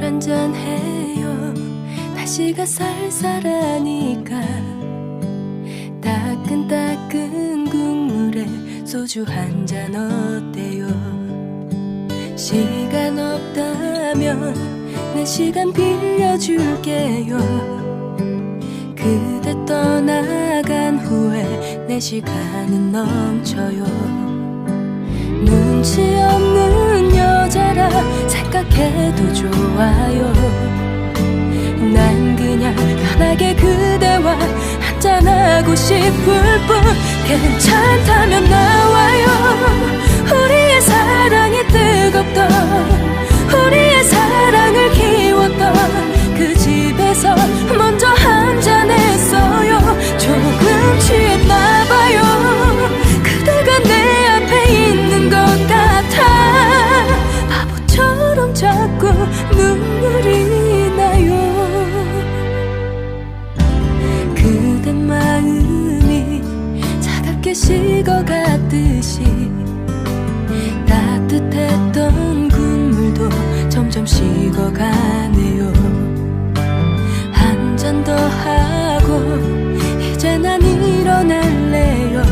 한잔 해요. 날씨가 쌀쌀하니까. 따끈따끈 국물에 소주 한 잔 어때요? 시간 없다면 내 시간 빌려줄게요. 그대 떠나간 후에 내 시간은 넘쳐요. 눈치 여자라 생각해도 좋아요. 난 그냥 편하게 그대와 한잔하고 싶을 뿐 괜찮다면 나와요 식어갔듯이 따뜻했던 국물도 점점 식어가네요. 한 잔 더 하고 이제 난 일어날래요.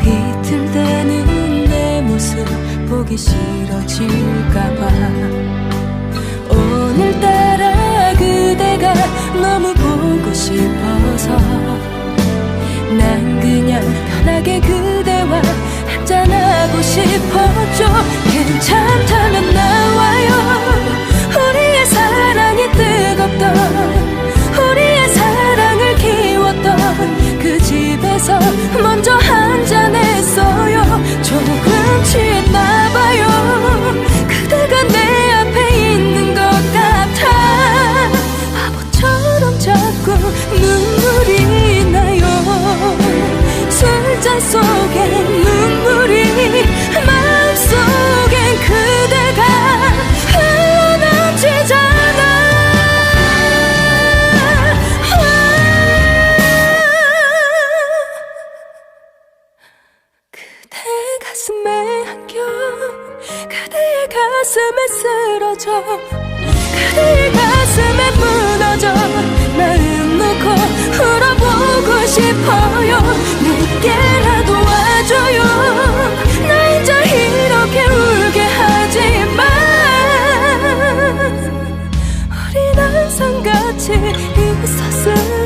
비틀대는 내 모습 보기 싫어질까봐 싶었죠 괜찮다면 나와요. 우리의 사랑이 뜨겁던 우리의 사랑을 키웠던 그 집에서 먼저 그대의 가슴에 쓰러져. 그대의 가슴에 무너져. 마음 놓고 울어보고 싶어요. 늦게라도 와줘요. 나 혼자 이렇게 울게 하지마. 우린 항상 같이 있었으